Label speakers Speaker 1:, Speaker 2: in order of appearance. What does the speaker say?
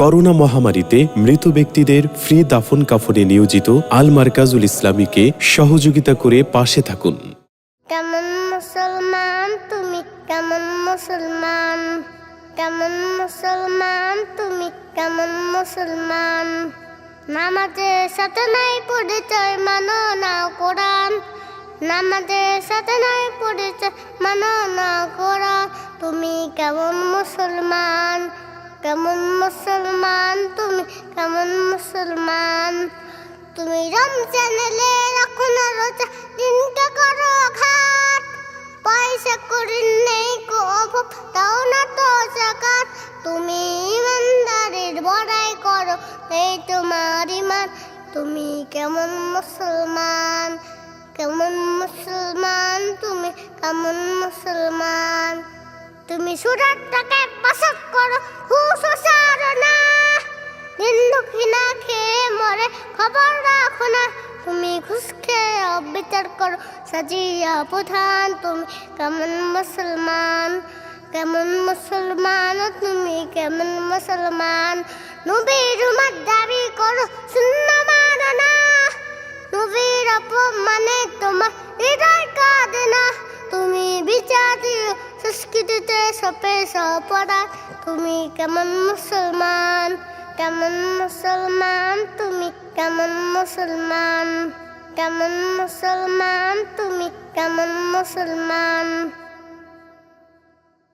Speaker 1: Corona মহামারীতে মৃত ব্যক্তিদের ফ্রি দাফন কাফনে নিয়োজিত আল মার্কাজুল ইসলামীকে সহযোগিতা করে পাশে থাকুন।
Speaker 2: কেমন মুসলমান? তুমি কেমন মুসলমান? কেমন মুসলমান? তুমি কেমন মুসলমান? নামাজের সাথে নাই পরিচয়, মানো না কোরআন। নামাজের সাথে নাই পরিচয়, মানো না কোরআন। তুমি কেমন মুসলমান? কেমন মুসলমান তুমি, কেমন মুসলমান? তুমি রমজান এলে রাখো রোজা দিনকে করো ঘাট পয়সা করি নেই কো অভাব তাও না তো জাকাত। তুমি ইমানদারের বড়াই করো, এই তোমার ইমান। তুমি কেমন মুসলমান কেমন মুসলমান তুমি, কেমন মুসলমান? তুমি সুরাটটাকে পাশাক করো। সারো না। নিন্দুকি না খেয়ে মরে খবর রাখো না। তুমি ঘুষ খেয়ে অবিচার করো। সাজিয়া প্রধান, তুমি কেমন মুসলমান? কেমন মুসলমান? তুমি কেমন মুসলমান? নবীর উম্মত দাবি করো, শূন্য মানো না। নবীর অপমানে তোমার হৃদয় কাঁদে সংস্কৃতিতে সপে সপরাধ তুমি কেমন মুসলমান? কেমন মুসলমান? তুমি কেমন মুসলমান? কেমন মুসলমান? তুমি কেমন মুসলমান?